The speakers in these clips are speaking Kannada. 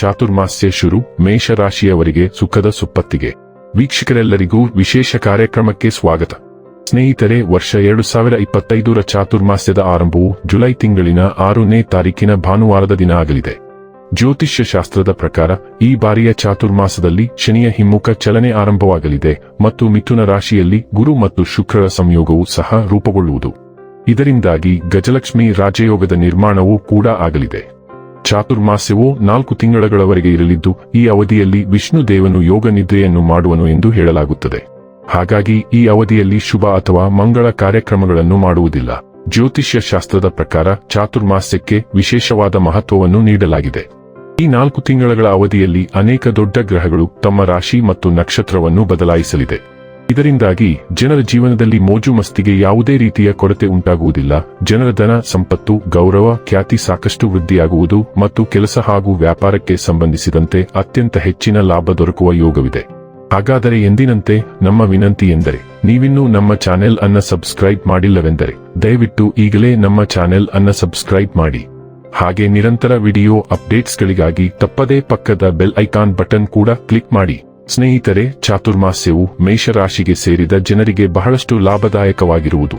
ಚಾತುರ್ಮಾಸ್ಯ ಶುರು ಮೇಷರಾಶಿಯವರಿಗೆ ಸುಖದ ಸುಪ್ಪತ್ತಿಗೆ. ವೀಕ್ಷಕರೆಲ್ಲರಿಗೂ ವಿಶೇಷ ಕಾರ್ಯಕ್ರಮಕ್ಕೆ ಸ್ವಾಗತ. ಸ್ನೇಹಿತರೆ, ವರ್ಷ ಎರಡು ಸಾವಿರ ಇಪ್ಪತ್ತೈದರ ಚಾತುರ್ಮಾಸ್ಯದ ಆರಂಭವು ಜುಲೈ ತಿಂಗಳಿನ ಆರನೇ ತಾರೀಕಿನ ಭಾನುವಾರದ ದಿನ ಆಗಲಿದೆ. ಜ್ಯೋತಿಷ್ಯ ಶಾಸ್ತ್ರದ ಪ್ರಕಾರ, ಈ ಬಾರಿಯ ಚಾತುರ್ಮಾಸದಲ್ಲಿ ಶನಿಯ ಹಿಮ್ಮುಖ ಚಲನೆ ಆರಂಭವಾಗಲಿದೆ ಮತ್ತು ಮಿಥುನ ರಾಶಿಯಲ್ಲಿ ಗುರು ಮತ್ತು ಶುಕ್ರರ ಸಂಯೋಗವು ಸಹ ರೂಪುಗೊಳ್ಳುವುದು. ಇದರಿಂದಾಗಿ ಗಜಲಕ್ಷ್ಮಿ ರಾಜಯೋಗದ ನಿರ್ಮಾಣವೂ ಕೂಡ ಆಗಲಿದೆ. ಚಾತುರ್ಮಾಸ್ಯವು ನಾಲ್ಕು ತಿಂಗಳಗಳವರೆಗೆ ಇರಲಿದ್ದು, ಈ ಅವಧಿಯಲ್ಲಿ ವಿಷ್ಣು ದೇವನು ಯೋಗ ನಿದ್ರೆಯನ್ನು ಮಾಡುವನು ಎಂದು ಹೇಳಲಾಗುತ್ತದೆ. ಹಾಗಾಗಿ, ಈ ಅವಧಿಯಲ್ಲಿ ಶುಭ ಅಥವಾ ಮಂಗಳ ಕಾರ್ಯಕ್ರಮಗಳನ್ನು ಮಾಡುವುದಿಲ್ಲ. ಜ್ಯೋತಿಷ್ಯ ಶಾಸ್ತ್ರದ ಪ್ರಕಾರ ಚಾತುರ್ಮಾಸ್ಯಕ್ಕೆ ವಿಶೇಷವಾದ ಮಹತ್ವವನ್ನು ನೀಡಲಾಗಿದೆ. ಈ ನಾಲ್ಕು ತಿಂಗಳ ಅವಧಿಯಲ್ಲಿ ಅನೇಕ ದೊಡ್ಡ ಗ್ರಹಗಳು ತಮ್ಮ ರಾಶಿ ಮತ್ತು ನಕ್ಷತ್ರವನ್ನು ಬದಲಾಯಿಸಲಿದೆ. ಇದರಿಂದಾಗಿ ಜನರ ಜೀವನದಲ್ಲಿ ಮೋಜು ಮಸ್ತಿಗೆ ಯಾವುದೇ ರೀತಿಯ ಕೊರತೆ ಉಂಟಾಗುವುದಿಲ್ಲ. ಜನರ ಧನ, ಸಂಪತ್ತು, ಗೌರವ, ಖ್ಯಾತಿ ಸಾಕಷ್ಟು ವೃದ್ಧಿಯಾಗುವುದು ಮತ್ತು ಕೆಲಸ ಹಾಗೂ ವ್ಯಾಪಾರಕ್ಕೆ ಸಂಬಂಧಿಸಿದಂತೆ ಅತ್ಯಂತ ಹೆಚ್ಚಿನ ಲಾಭ ದೊರಕುವ ಯೋಗವಿದೆ. ಹಾಗಾದರೆ ಎಂದಿನಂತೆ ನಮ್ಮ ವಿನಂತಿ ಎಂದರೆ, ನೀವಿನ್ನೂ ನಮ್ಮ ಚಾನೆಲ್ ಅನ್ನ ಸಬ್ಸ್ಕ್ರೈಬ್ ಮಾಡಿಲ್ಲವೆಂದರೆ, ದಯವಿಟ್ಟು ಈಗಲೇ ನಮ್ಮ ಚಾನೆಲ್ ಅನ್ನ ಸಬ್ಸ್ಕ್ರೈಬ್ ಮಾಡಿ. ಹಾಗೆ ನಿರಂತರ ವಿಡಿಯೋ ಅಪ್ಡೇಟ್ಸ್ಗಳಿಗಾಗಿ ತಪ್ಪದೇ ಪಕ್ಕದ ಬೆಲ್ ಐಕಾನ್ ಬಟನ್ ಕೂಡ ಕ್ಲಿಕ್ ಮಾಡಿ. ಸ್ನೇಹಿತರೆ, ಚಾತುರ್ಮಾಸ್ಯವು ಮೇಷರಾಶಿಗೆ ಸೇರಿದ ಜನರಿಗೆ ಬಹಳಷ್ಟು ಲಾಭದಾಯಕವಾಗಿರುವುದು.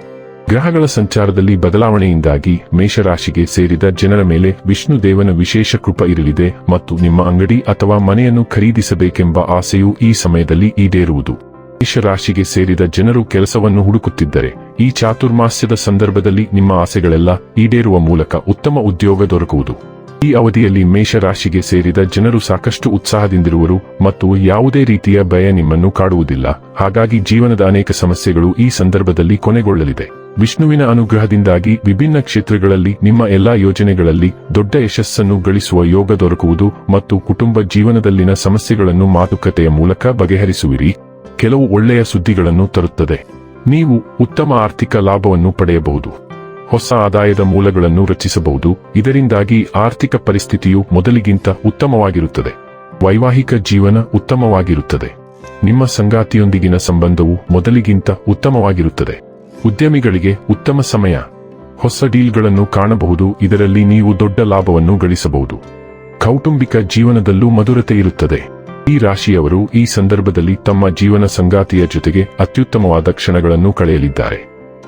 ಗ್ರಹಗಳ ಸಂಚಾರದಲ್ಲಿ ಬದಲಾವಣೆಯಿಂದಾಗಿ ಮೇಷರಾಶಿಗೆ ಸೇರಿದ ಜನರ ಮೇಲೆ ವಿಷ್ಣು ದೇವನ ವಿಶೇಷ ಕೃಪ ಇರಲಿದೆ ಮತ್ತು ನಿಮ್ಮ ಅಂಗಡಿ ಅಥವಾ ಮನೆಯನ್ನು ಖರೀದಿಸಬೇಕೆಂಬ ಆಸೆಯು ಈ ಸಮಯದಲ್ಲಿ ಈಡೇರುವುದು. ಮೇಷರಾಶಿಗೆ ಸೇರಿದ ಜನರು ಕೆಲಸವನ್ನು ಹುಡುಕುತ್ತಿದ್ದರೆ, ಈ ಚಾತುರ್ಮಾಸ್ಯದ ಸಂದರ್ಭದಲ್ಲಿ ನಿಮ್ಮ ಆಸೆಗಳೆಲ್ಲ ಈಡೇರುವ ಮೂಲಕ ಉತ್ತಮ ಉದ್ಯೋಗ ದೊರಕುವುದು. ಈ ಅವಧಿಯಲ್ಲಿ ಮೇಷರಾಶಿಗೆ ಸೇರಿದ ಜನರು ಸಾಕಷ್ಟು ಉತ್ಸಾಹದಿಂದಿರುವರು ಮತ್ತು ಯಾವುದೇ ರೀತಿಯ ಭಯ ನಿಮ್ಮನ್ನು ಕಾಡುವುದಿಲ್ಲ. ಹಾಗಾಗಿ ಜೀವನದ ಅನೇಕ ಸಮಸ್ಯೆಗಳು ಈ ಸಂದರ್ಭದಲ್ಲಿ ಕೊನೆಗೊಳ್ಳಲಿದೆ. ವಿಷ್ಣುವಿನ ಅನುಗ್ರಹದಿಂದಾಗಿ ವಿಭಿನ್ನ ಕ್ಷೇತ್ರಗಳಲ್ಲಿ ನಿಮ್ಮ ಎಲ್ಲಾ ಯೋಜನೆಗಳಲ್ಲಿ ದೊಡ್ಡ ಯಶಸ್ಸನ್ನು ಗಳಿಸುವ ಯೋಗ ದೊರಕುವುದು ಮತ್ತು ಕುಟುಂಬ ಜೀವನದಲ್ಲಿನ ಸಮಸ್ಯೆಗಳನ್ನು ಮಾತುಕತೆಯ ಮೂಲಕ ಬಗೆಹರಿಸುವಿರಿ. ಕೆಲವು ಒಳ್ಳೆಯ ಸುದ್ದಿಗಳನ್ನು ತರುತ್ತದೆ. ನೀವು ಉತ್ತಮ ಆರ್ಥಿಕ ಲಾಭವನ್ನು ಪಡೆಯಬಹುದು. ಹೊಸ ಆದಾಯದ ಮೂಲಗಳನ್ನು ರಚಿಸಬಹುದು. ಇದರಿಂದಾಗಿ ಆರ್ಥಿಕ ಪರಿಸ್ಥಿತಿಯು ಮೊದಲಿಗಿಂತ ಉತ್ತಮವಾಗಿರುತ್ತದೆ. ವೈವಾಹಿಕ ಜೀವನ ಉತ್ತಮವಾಗಿರುತ್ತದೆ. ನಿಮ್ಮ ಸಂಗಾತಿಯೊಂದಿಗಿನ ಸಂಬಂಧವು ಮೊದಲಿಗಿಂತ ಉತ್ತಮವಾಗಿರುತ್ತದೆ. ಉದ್ಯಮಿಗಳಿಗೆ ಉತ್ತಮ ಸಮಯ. ಹೊಸ ಡೀಲ್ಗಳನ್ನು ಕಾಣಬಹುದು. ಇದರಲ್ಲಿ ನೀವು ದೊಡ್ಡ ಲಾಭವನ್ನು ಗಳಿಸಬಹುದು. ಕೌಟುಂಬಿಕ ಜೀವನದಲ್ಲೂ ಮಧುರತೆ ಇರುತ್ತದೆ. ಈ ರಾಶಿಯವರು ಈ ಸಂದರ್ಭದಲ್ಲಿ ತಮ್ಮ ಜೀವನ ಸಂಗಾತಿಯ ಜೊತೆಗೆ ಅತ್ಯುತ್ತಮವಾದ ಕ್ಷಣಗಳನ್ನು ಕಳೆಯಲಿದ್ದಾರೆ.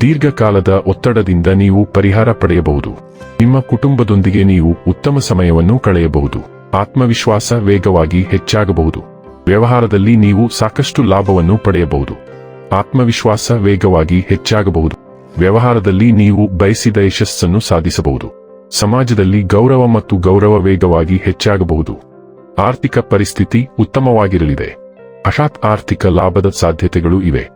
ದೀರ್ಘಕಾಲದ ಒತ್ತಡದಿಂದ ನೀವು ಪರಿಹಾರ ಪಡೆಯಬಹುದು. ನಿಮ್ಮ ಕುಟುಂಬದೊಂದಿಗೆ ನೀವು ಉತ್ತಮ ಸಮಯವನ್ನು ಕಳೆಯಬಹುದು. ಆತ್ಮವಿಶ್ವಾಸ ವೇಗವಾಗಿ ಹೆಚ್ಚಾಗಬಹುದು. ವ್ಯವಹಾರದಲ್ಲಿ ನೀವು ಸಾಕಷ್ಟು ಲಾಭವನ್ನು ಪಡೆಯಬಹುದು. ಆತ್ಮವಿಶ್ವಾಸ ವೇಗವಾಗಿ ಹೆಚ್ಚಾಗಬಹುದು. ವ್ಯವಹಾರದಲ್ಲಿ ನೀವು ಬಯಸಿದ ಯಶಸ್ಸನ್ನು ಸಾಧಿಸಬಹುದು. ಸಮಾಜದಲ್ಲಿ ಗೌರವ ಮತ್ತು ಗೌರವ ವೇಗವಾಗಿ ಹೆಚ್ಚಾಗಬಹುದು. ಆರ್ಥಿಕ ಪರಿಸ್ಥಿತಿ ಉತ್ತಮವಾಗಿರಲಿದೆ. ಅಶಾತ್ ಆರ್ಥಿಕ ಲಾಭದ ಸಾಧ್ಯತೆಗಳು ಇವೆ.